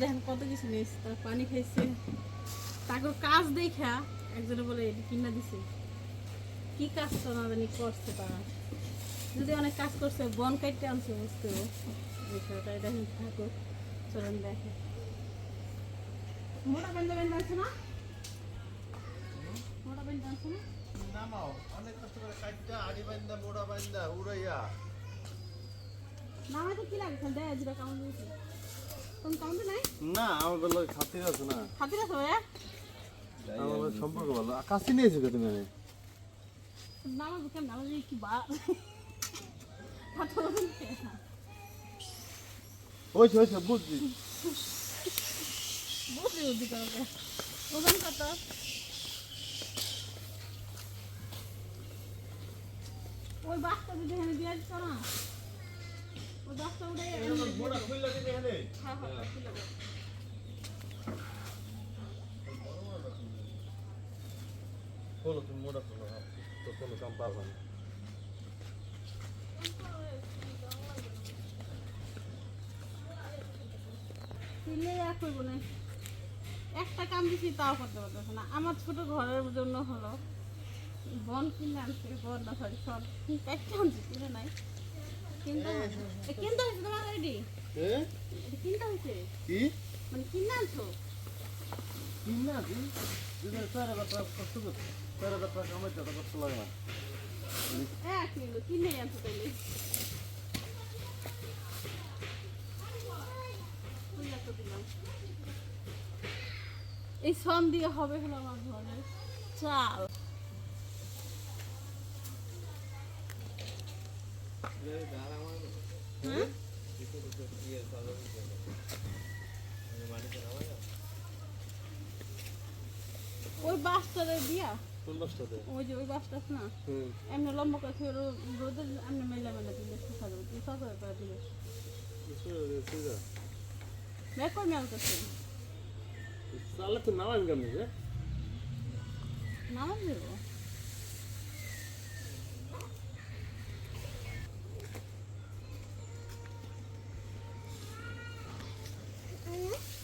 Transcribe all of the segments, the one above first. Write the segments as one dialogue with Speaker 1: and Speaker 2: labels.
Speaker 1: দেখেন কত কিছু নিয়েছে, তার পানি খাইছে। তাকে কাজ দেখা একজনে বলে কিনা দিছে। কি কাজ তো না জানি করছে তারা। যদি অনেক কাজ করছে, বন কাটতে আনছে বিষয়টা দেখেন ঠাকুর। চলেন দেখে। মোটা বেন্দা বেন্দা আছে না? মোটা বেন্দা আছে না?
Speaker 2: নামাও। অনেক কষ্ট করে কাটটা আড়ি বান্দা মোড়া বান্দা উড়াইয়া।
Speaker 1: না হয়তো কি লাগে? দেয় যেটা কামড় দিয়েছে কোন নাই?
Speaker 2: না আমার বলল খাতির আছে না।
Speaker 1: খাতির আছে ভাইয়া?
Speaker 2: আমার সম্পর্ক ভালো। কাশি নিয়েছো কে তুমি
Speaker 1: নামাজ কি বা হাত
Speaker 2: ওইছে ওইছে বুঝছি
Speaker 1: ওজন কত? ওই বাসটা যদি এখানে দিয়ে দিত না? ওই বাসটা উঠে
Speaker 2: খুললা দিবে এখানে?
Speaker 1: হ্যাঁ হ্যাঁ খুলে
Speaker 2: খোলো তুমি মোড়া খোলো তো কোনো কাম পারবা না।
Speaker 1: দিলে এক করব না। একটা কাম দিছি তাও করতে পারতেছে না। আমার ছোট ঘরের জন্য হলো। বন কিনে আনছে বন না সরি সব একটা আনছে কিনে নাই। কিনতে হয়েছে। এ, কিনতে হয়েছে তোমার রেডি কিনতে হয়েছে?
Speaker 2: কি?
Speaker 1: মানে কিনে আনছো?
Speaker 2: কি না কি যদি চার হাজার টাকা কষ্ট করছে চার হাজার টাকা কামাইতে তো কষ্ট লাগে না।
Speaker 1: এক কিলো কিনে আনছো দিলাম। এই সন দিয়ে হবে হলো আমার ঘরে। চাল। ওই বাসটারে দিয়া।
Speaker 2: কোন বাসটাতে?
Speaker 1: ওই যে ওই বাসটা না? এমনি লম্বা করে থুয়ে রো- রোদে এমনি মেলা মেলা দিলে শুকা যাবে তুই সকালে করে দিলে। ব্যাক করে মেল করছে।
Speaker 2: চালে তো নামাই কেমনি যে?
Speaker 1: নামাজ দেবো?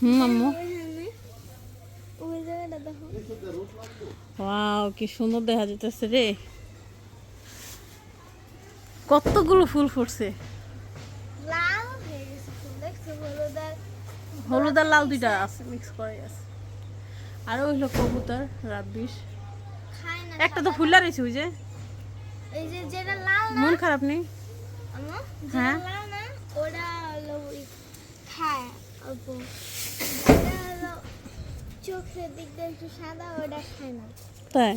Speaker 1: হুম আম্মু ওয়াও কি সুন্দর দেখা যেতেছে রে। কতগুলো ফুল ফুটছে।
Speaker 3: ফুল হলুদ আর
Speaker 1: লাল দুইটা আছে মিক্স করে আছে। আর ওই হলো কবুতর রাব্বিশ। একটা তো ফুল্লা রয়েছে ওই যে।
Speaker 3: এই যে যেটা লাল না
Speaker 1: মন খারাপ নেই? হ্যাঁ।
Speaker 3: লাল না ওটা খায় অল্প চোখের দিক একটু সাদা ওটা খায় না।
Speaker 1: তাই?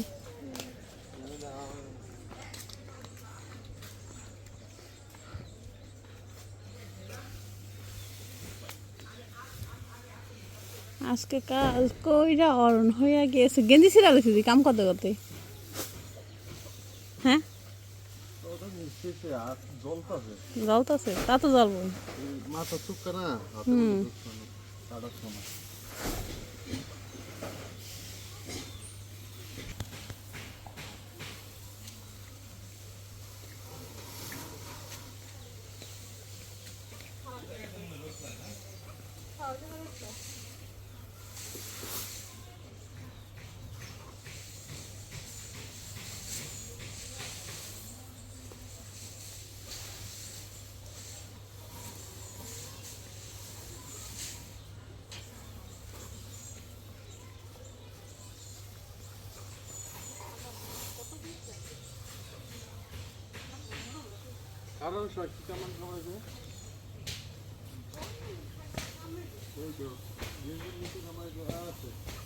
Speaker 1: আজকে কাজ কইরা অরণ হইয়া গিয়েছে। গেঞ্জি ছিঁড়া তুই কাম করতে করতে? হ্যাঁ?
Speaker 2: জ্বলতেছে।
Speaker 1: তা তো জ্বলবো
Speaker 2: এই মাথা চুপকা না হাতে
Speaker 1: হুম।
Speaker 2: কাটার সময় কারণ সময় কি কেমন খাবার আছে ওই তো গেঞ্জির নিচে নামাই আছে
Speaker 1: এটা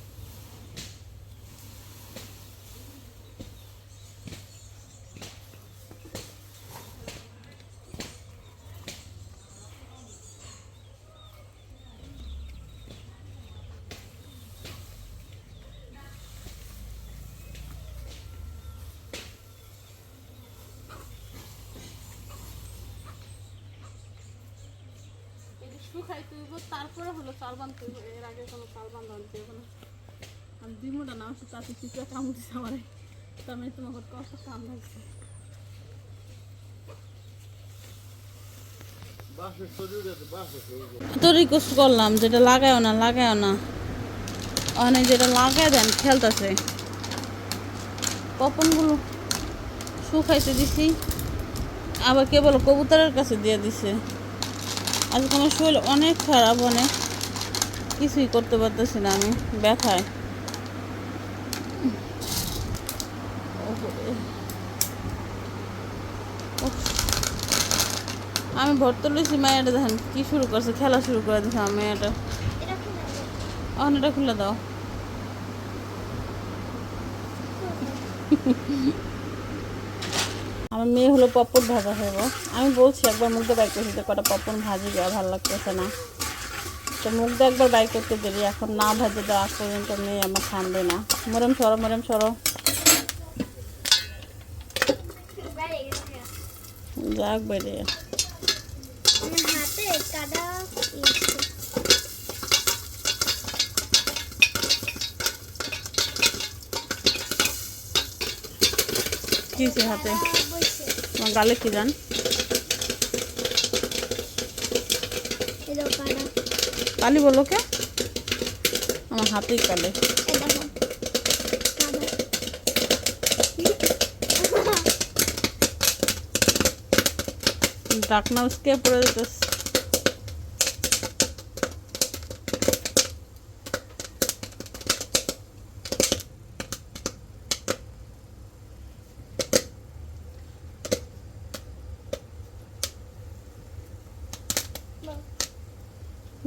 Speaker 1: শুকাইতে হইব তারপরে হলো চাল বানতে এর আগে কোনো চাল বান্ধা আনতে না আমি নাম তাতে চিত্রা কামড় দিছে আমারে। তার মানে তোমাকে কষ্ট কাম লাগছে। তো রিকোয়েস্ট করলাম যেটা লাগায়ও না লাগায়ও না। অনেক যেটা লাগায় দেন খেলতেছে। পপনগুলো শুকাইতে দিছি। আবার কেবল কবুতরের কাছে দিয়ে দিছে। আজকে আমার শরীর অনেক খারাপ, অনেক কিছুই করতে পারতেছি না আমি, ব্যথায় আমি ভর্তি লইছি মায়েরা দেখেন কি শুরু করছে, খেলা শুরু করে দিছে মেয়েটা
Speaker 3: এটা লাগে?
Speaker 1: অনেকটা খুলে দাও আমার মেয়ে হলো পপর ভাজা খাব আমি বলছি, একবার মুখ দিয়ে বাইক করছি যে কটা পপর ভাজি দেওয়া ভালো লাগতেছে না। তো মুখ দিয়ে একবার বাইক করতে দেরি, এখন না ভাজে দেওয়া আজ পর্যন্ত মেয়ে আমার থামবে না। মরম সরো মরম সরো।
Speaker 3: বাইরে।
Speaker 1: যাক বেড়ে
Speaker 3: আমার হাতে?
Speaker 1: গালে
Speaker 3: কাদা।
Speaker 1: কালি বলো কে? আমার হাতেই কালে
Speaker 3: ডাকনাউস কে কাদা।
Speaker 1: ডাকনা উসকে পড়ে যেতেছে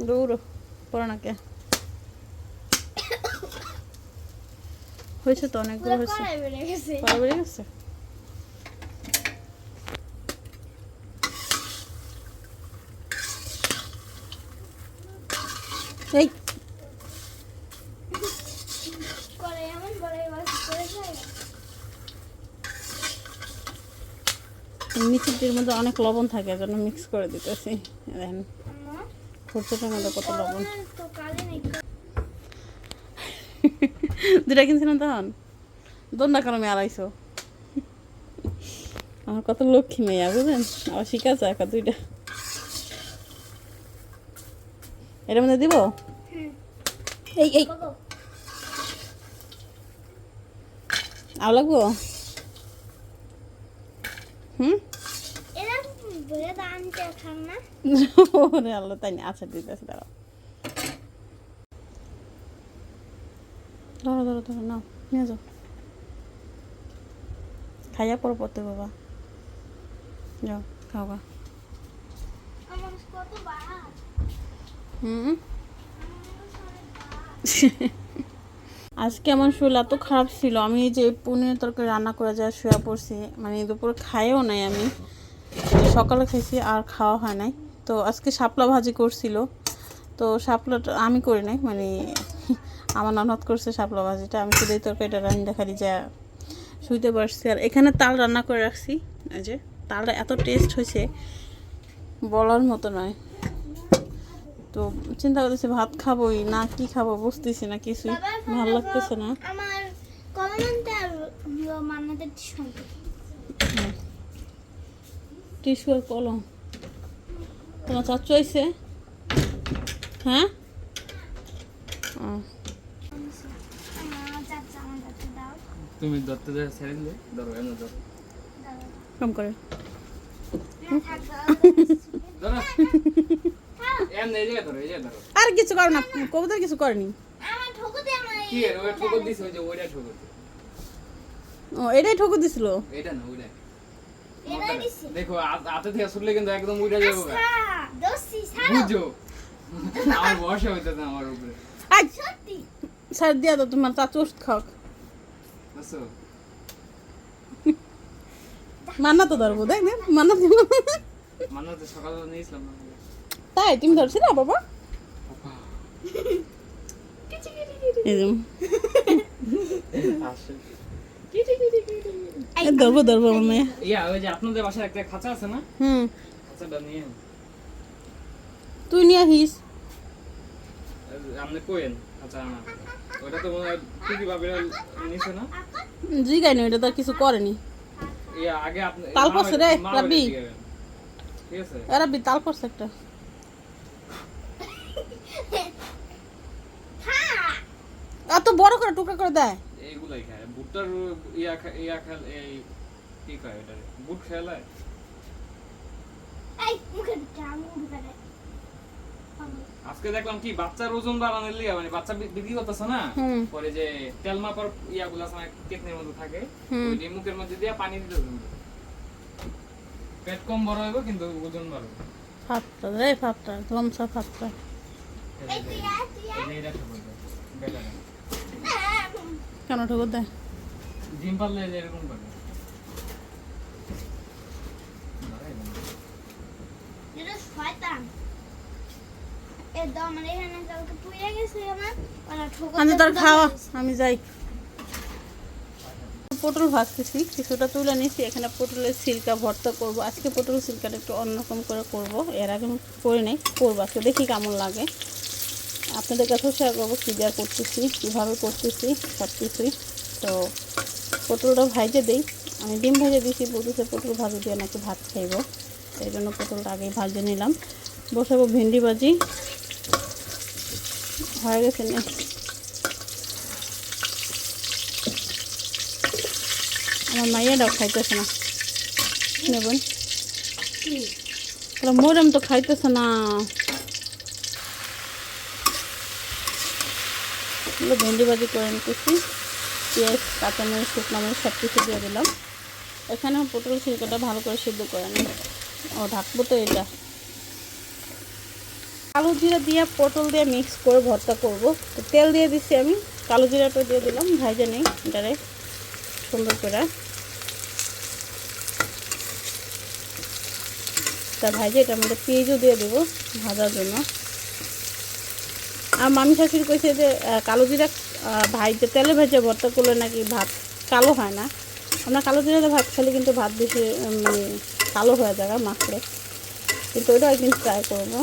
Speaker 1: দৌড়ো পড়ো হয়েছে তো অনেকগুলো হয়েছে।
Speaker 3: কড়াই বেড়ে গেছে।
Speaker 1: এই। নিচের মধ্যে অনেক লবণ থাকে এজন্য মিক্স করে দিতেছি। দেখেন।
Speaker 3: আম্মা,
Speaker 1: মধ্যে কত লবণ?
Speaker 3: আমার।
Speaker 1: দুটা কিনছিলাম তখন? দন্দা কারও আড়াইশো? আমার কত লক্ষ্মী মেয়া বুঝলেন? আবার শিখাচ্ছে একা দুইটা? এটার মধ্যে দিব? এই এই। আর লাগবো? হুম
Speaker 3: এরা বলে দানটা খান না
Speaker 1: ওরে আল্লাহ তাই না আচ্ছা দিতেছি দাঁড়াও। ধরো ধরো ধরো নাও নিয়ে যাও। খাইয়া পর পড়তে বাবা। যাও খাও গা হুম? আজকে আমার শরীর এত খারাপ ছিল আমি এই যে পনির তরকারি রান্না করে যা শুয়ে পড়ছি মানে দুপুরে খাইও নাই আমি। সকালে খাইছি আর খাওয়া হয় নাই। তো আজকে শাপলা ভাজি করছিল। তো শাপলাটা আমি করি নাই মানে আমার ননদ করছে শাপলা ভাজিটা। আমি শুধু এই তরকারিটা রান্না খালি যা শুইতে পারছি আর এখানে তাল রান্না করে রাখছি। এই যে তালটা এত টেস্ট হয়েছে বলার মতো নয়। তো চিন্তা করতেছি ভাত খাবোই না কি খাব বুঝতেছি না কিছুই। ভালো লাগতেছে না। টিস্যু আর কলম। তোমার চাচু আইছে? হ্যাঁ?
Speaker 4: তুমি দত্ত ধরে ছেড়ে দিলে ধরো এমন ধরো।
Speaker 1: কম করে। আর কিছু করো না কবুতর কিছু করেনি। ও এটাই ঠকুর দিছিল?
Speaker 4: এটা না ওইটা দেখো হাত- থেকে শুনলে কিন্তু একদম উইটা যাব
Speaker 3: ছাড়ো।
Speaker 4: বুঝো? আমার হইতেছে আমার উপরে।
Speaker 1: স্যার দিয়া তো তোমার চাচু ওষুধ খাও
Speaker 4: বুঝছ
Speaker 1: মান্না তো ধরবো দেখ মান্না
Speaker 4: মানে তো সকালে নিয়েছিলাম না।
Speaker 1: তাই তুমি ধরছিল বাবা?
Speaker 4: বাবা।
Speaker 1: এই ধরবো ধরবো আমার মেয়ে
Speaker 4: ইয়া ওই যে আপনাদের বাসায় একটা খাঁচা আছে না?
Speaker 1: হুম।
Speaker 4: খাঁচাটা নিয়ে।
Speaker 1: তুই নিয়ে আহিস
Speaker 4: আপনি কোয়েন খাঁচা ওটা তো মনে হয় টুকি বাবিরা নিছে না?
Speaker 1: জিগাই নি এটা তো কিছু করেনি।
Speaker 4: ইয়া আগে আপনি
Speaker 1: তাল পড়ছে রে, রাব্বি।
Speaker 4: দিয়ে ঠিক আছে?
Speaker 1: বিতাল করছে একটা। এত বড় করে টুকরা করে দেয়।
Speaker 4: এইগুলাই খায় ভুট্টার ইয়া ইয়া খেল এই কি খায় এটা বুট খেলায় আজকে দেখলাম কি বাচ্চার ওজন বাড়ানোর লিগে মানে বাচ্চা বিক্রি করতেছে না পরে যে তেল মাপার ইয়াগুলো আছে কেকনের মধ্যে থাকে ওই যে মুখের মধ্যে দিয়ে পানি দিতে হবে পেট কম বড় হবে কিন্তু ওজন বাড়বে
Speaker 1: ফাপটা রে ফাপটা ধমসা ফাপটা
Speaker 3: এই তুই আয়
Speaker 4: এই ঠাকুর দেয়, বেলাটা।
Speaker 1: কেন ঠুকুর দেয়?
Speaker 4: ডিম পারলে এরকম করে।
Speaker 1: আমি তোর খাওয়া আমি যাই। পটল ভাজতেছি কিছুটা তুলে নিচ্ছি এখানে পটলের সিল্কা ভর্তা করব। আজকে পটল সিল্কাটা একটু অন্যরকম করে করব এর আগে আমি করে নেই করব। আজকে দেখি কেমন লাগে। আপনাদের কাছেও শেয়ার করব কী দেওয়া করতেছি কীভাবে করতেছি সব কিছুই তো পটলটা ভাজে দিই। আমি ডিম ভেজে দিয়েছি বলতেছে পটল ভাজে দিয়ে নাকি ভাত খাইব। এই জন্য পটলটা আগেই ভাজে নিলাম। বসাবো ভেন্ডি ভাজি। হয়ে গেছে না। আমার মাইয়াটাও খাইতেছে না। নেবেন। মোরম তো খাইতেছে না। এগুলো ভেন্ডি ভাজি করে নিতেছি। পেঁয়াজ, কাঁচামরিচ, শুকনো মরিচ সব কিছু দিয়ে দিলাম। এখানে পটল ছিলকাটা ভালো করে সিদ্ধ করে নিই। ও, ঢাকবো তো এটা। কালো জিরা দিয়ে পটল দিয়ে মিক্স করে ভর্তা করব। তো তেল দিয়ে দিচ্ছি আমি। কালো জিরাটা দিয়ে দিলাম। ভাইজা নেই। এটারে সুন্দর করে তা ভাইজে এটার মধ্যে পেঁয়াজও দিয়ে দেবো ভাজার জন্য। আর মামি শাশুড়ি কইছে যে কালো জিরা ভাইজে তেলে ভেজে ভর্তা করলে নাকি ভাত কালো হয় না। আমরা কালো জিরাতে ভাত খেলে কিন্তু ভাত বেশি মানে কালো হয়ে যায় মাখলে। কিন্তু ওইটা একদিন ট্রাই করব।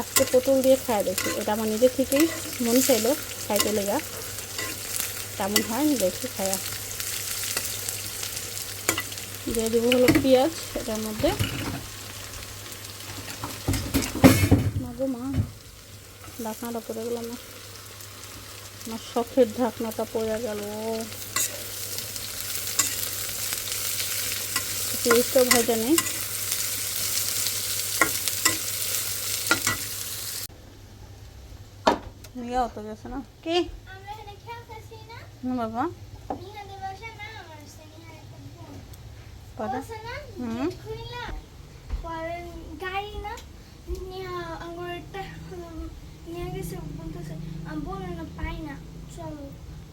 Speaker 1: আজকে পটল দিয়ে খাই দেখি। এটা আমার নিজে থেকেই মন চাইলো খাইতে লেগা। কেমন হয় দেখি, খায়া। দিয়ে দেবো হলো পেঁয়াজ, এটার মধ্যে। মা। ঢাকনাটা পড়ে গেল না আমার শখের ঢাকনাটা পড়ে গেল পেঁয়াজটাও ভাজা নেই। নিয়ে তো গেছে না? কি?
Speaker 3: আমরা
Speaker 1: বাবা।
Speaker 3: আমার গাড়ি না? আমার নিয়ে গেছে বলতেছে আমি না পাই না চলো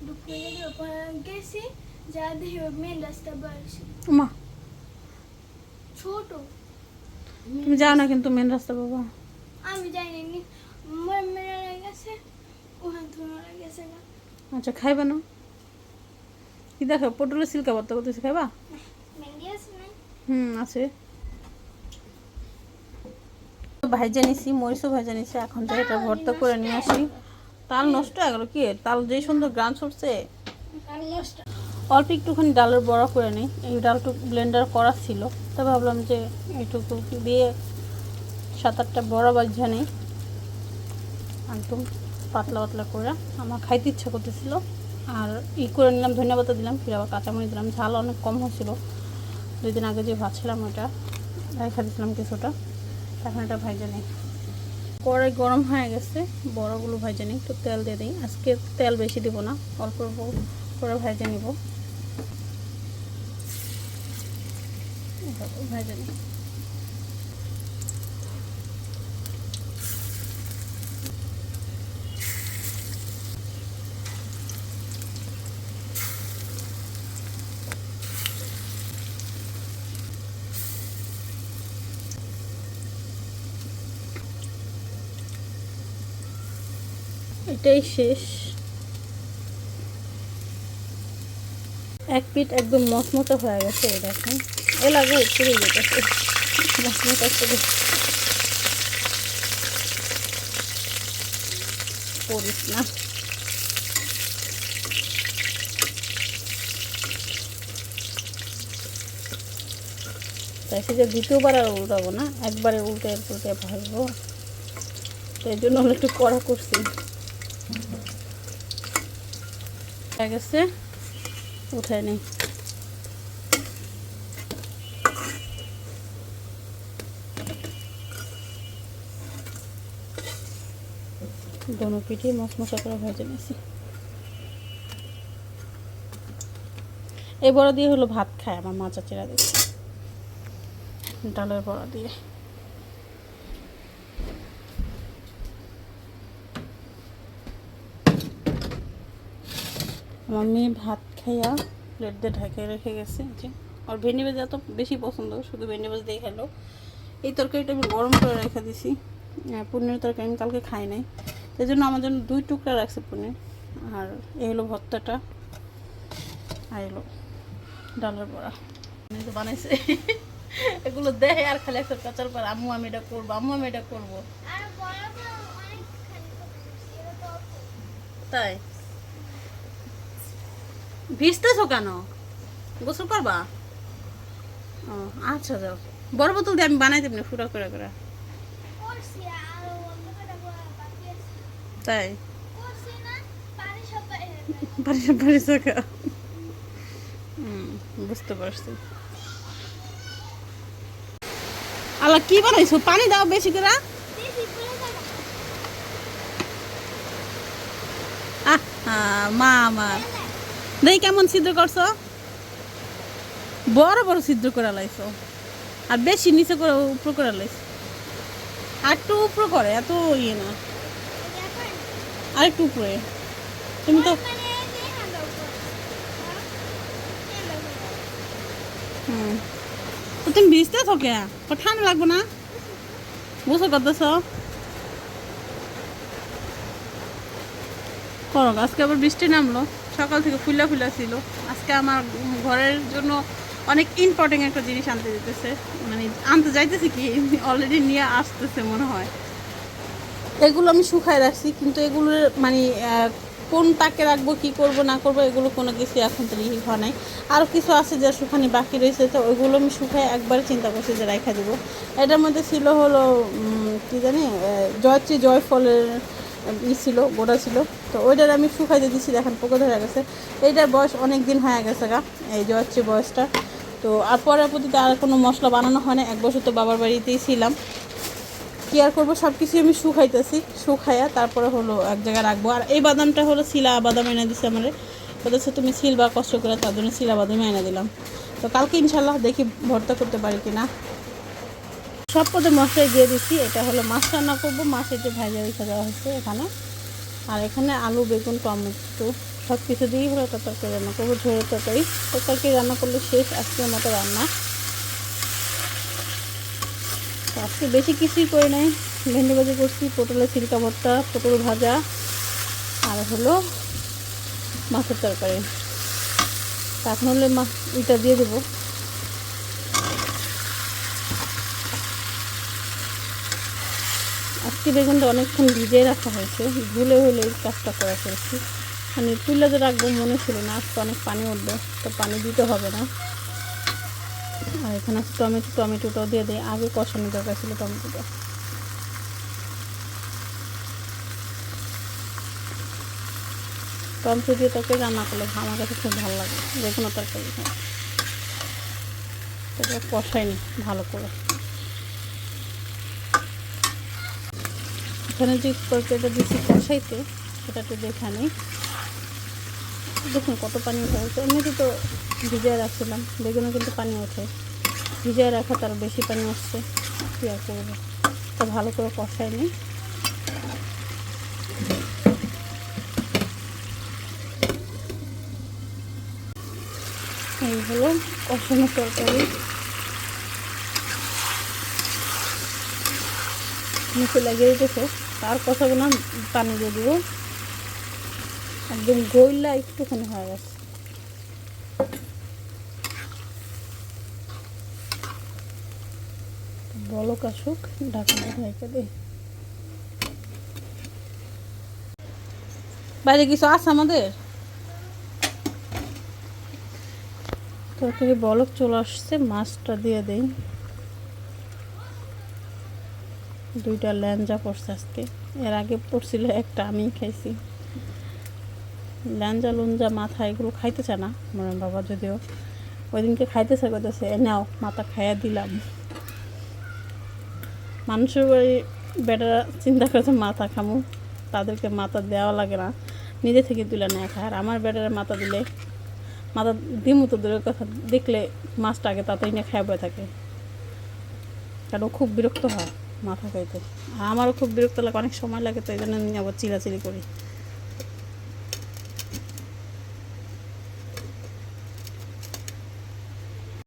Speaker 3: দুপুরে গেছি যা দেখি মেন রাস্তা বাড়ছে
Speaker 1: মা
Speaker 3: ছোট
Speaker 1: তুমি যাও না কিন্তু মেন রাস্তা বাবা
Speaker 3: আমি জানি মোর মেরে গেছে ওখান থেকে গেছে না
Speaker 1: আচ্ছা খাইবে না কি দেখো পটলের সিল্কা ভর্তা করতেছি খাইবা হুম আছে ভাইজা নিছি, মরিচও ভাইজা নিছি, এখন যাই এটা ভর্তা করে নিয়ে আসি। তাল নষ্ট হয়ে গেল কি? তাল যেই সুন্দর গ্রান ছুটছে। অল্প একটুখানি ডালের বড়া করে নিই। এই ডালটুক ব্লেন্ডার করা ছিল। তো ভাবলাম যে এইটুকু দিয়ে সাত আটটা বড়া বাজা নেই। একদম পাতলা পাতলা করে। আমার খাইতে ইচ্ছা করতেছিল। আর ই করে নিলাম ধন্যবাদ দিলাম, ফির আবার কাঁচামরিচ দিলাম। ঝাল অনেক কম হয়েছিল। দুই দিন আগে যে ভাজছিলাম ওটা রেখে দিয়েছিলাম কিছুটা। এখন এটা ভাইজা নেই। কড়াই গরম হয়ে গেছে, বড়গুলো ভাইজা নিই, একটু তেল দিয়ে দিই। আজকে তেল বেশি দিব না, অল্প অল্প করে ভাইজা নিব। ভাইজা নিই। এটাই শেষ। এক পিঠ একদম মচমচে হয়ে গেছে দেখেন। এ লাগে উপরে গেছে। মচমচা করে না। তাই সে যে দ্বিতীয়বার আর উল্টাবো না, একবারে উল্টে উল্টে ভাসবো তো এই জন্য একটু কড়া করছি। গেছে। উঠায় নেই দোনো পিঠে মশমশা করে ভেজে নিয়েছি। এই বড়া দিয়ে হলো ভাত খায় আমার মা চাচিরা দেখি ডালের বড়া দিয়ে। আমার মেয়ে ভাত খাইয়া প্লেট দিয়ে ঢাকে রেখে গেছে যে। আর ভেন্ডি ভাজা এত বেশি পছন্দ শুধু ভেন্ডি ভাজা দিয়ে খেলো এই তরকারিটা আমি গরম করে রেখে দিছি। আহ, পনিরের তরকারি আমি কালকে খাই নাই। সেই জন্য আমার জন্য দুই টুকরা রাখছে পনির। আর এই হলো ভর্তাটা আর এলো ডালের বড়া। বানাইছে। এগুলো দেয় আর খালি একটা কাঁচার পর আম্মু আমি এটা করব আম্মু আমি এটা করব। তাই? ভিজতেছো কেন? গোসল করবা? ও আচ্ছা যাও। বড় বোতল দিয়ে আমি বানাই দেবো ফুটা করে করে। তাই? বাড়ি বাড়ি থাকা বুঝতে পারছি। আল্লাহ কি বানাইছো? পানি দাও বেশি করে। আহ মা আমার। দেখি কেমন ছিদ্র করছ? বড় বড় ছিদ্র করে লাইছো। আর বেশি নিচে করে উপর করে লাইছো। আর একটু উপর করে, এত ইয়ে না। আর একটু উপরে। তুমি তো হুম। তুমি ভিজতে থাকে ঠান্ডা লাগবে না? বুঝো করতেছ করো, আজকে আবার বৃষ্টি নামলো। সকাল থেকে ফুলা ফুলা ছিল। আজকে আমার ঘরের জন্য অনেক ইম্পর্টেন্ট একটা জিনিস আনতে যেতেছে। মানে আনতে যাইতেছে কি? অলরেডি নিয়ে আসতেছে মনে হয়। এগুলো আমি শুকায় রাখছি, কিন্তু এগুলোর মানে কোন তাকে রাখব, কি করব, না করব, এগুলো কোনো কিছু এখন তো ই হয় নাই। আরও কিছু আছে যে শুকানি বাকি রয়েছে, তো ওইগুলো আমি শুকায় একবার চিন্তা করছি যে রাখা দিব। এটার মধ্যে ছিল হলো কি জানি জয়ত্রী জয়ফলের ই ছিল, গোড়া ছিল। তো ওইটার আমি শুকাইতে দিচ্ছি দেখেন পোকা ধরে গেছে। এইটার বয়স অনেক দিন হয়ে গেছে গা, এই যে হচ্ছে বয়সটা। তো আর পরবর্তীতে আর কোনো মশলা বানানো হয় না, এক বছর তো বাবার বাড়িতেই ছিলাম। কি আর করব সব কিছুই আমি শুকাইতেছি, শুকাইয়া তারপরে হলো এক জায়গায় রাখব। আর এই বাদামটা হলো শিলা বাদাম এনে দিছে আমারে। বলেছে তুমি সিল বা কষ্ট করে তার জন্য শিলা বাদামই এনে দিলাম। তো কালকে ইনশাল্লাহ দেখি ভর্তা করতে পারি কিনা। সব পদে মশলাই দিয়ে দিচ্ছি। এটা হলো মাছ রান্না করব। মাছের যে ভাজা রেখে দেওয়া হয়েছে এখানে। আর এখানে আলু, বেগুন, টমেটো সব কিছু দিয়েই হলো তরকারি রান্না করব। ঝোলের তরকারি। তরকারি রান্না করলে শেষ আজকের মতো রান্না। আজকে বেশি কিছুই করি নাই। ভেন্ডি ভাজি করছি, পটলের ছিলকা ভর্তা, পটল ভাজা, আর হলো মাছের তরকারি। এখন হলে মা এটা দিয়ে দেবো। আজকে বেগুনটা অনেকক্ষণ ভিজিয়ে রাখা হয়েছে। ভুলে হলে এই কাজটা করা ফেলছি মানে তুলে যে রাখব, মনে ছিল না, আজকে অনেক পানি উঠবে, তো পানি দিতে হবে না। আর এখানে আছে টমেটো, টমেটোটাও দিয়ে দিই। আগে কষানো দরকার ছিল টমেটোটা। টমেটো দিয়ে তরকারি রান্না করলে আমার কাছে খুব ভালো লাগে। যে কোনো তরকারি খাই তো কষাইনি ভালো করে। এখানে যে তরকারিটা দিচ্ছি কষাইতে সেটা একটু দেখে নিই। দেখুন কত পানি ওঠা হয়েছে এমনিতে তো ভিজায় রাখছিলাম, বেগুনে কিন্তু পানি ওঠে। ভিজিয়ে রাখা তার বেশি পানি আসছে, কী আর করব? তা ভালো করে কষাই নিই এই হলো কষানো তরকারি। নিচে লাগিয়ে দিতেছে তার কষাবো না পানি দিয়ে একদম গইলা একটুখানি হয়ে গেছে। বলক আসুক বাইরে কিছু আছে আমাদের? তরকারি বলক চলে আসছে, মাছটা দিয়ে দেই। দুইটা ল্যাঞ্জা পড়ছে আজকে। এর আগে পড়ছিল একটা আমি খাইছি। ল্যাঞ্জা লুঞ্জা মাথা এগুলো খাইতে চায় না আমার বাবা যদিও। ওই দিনকে খাইতেছে, কইতেছে, "এ নাও, মাথা খাইয়া দিলাম। মানুষের বাড়ি বেটারা চিন্তা করেছে, মাথা খামু, তাদেরকে মাথা দেওয়া লাগে না, নিজে থেকে তুলে নেয় খায়। আর আমার বেটারা মাথা দিলে, মাথা দিমু তো দূরের কথা, দেখলে মাছটা আগে তাড়াতাড়ি নিয়ে খায় বয়ে থাকে। কারণ খুব বিরক্ত হয়। মাথা খাইতে। আমারও খুব বিরক্ত লাগে, অনেক সময় লাগে তো এই জন্য আমি আবার চিলাচিলি করি।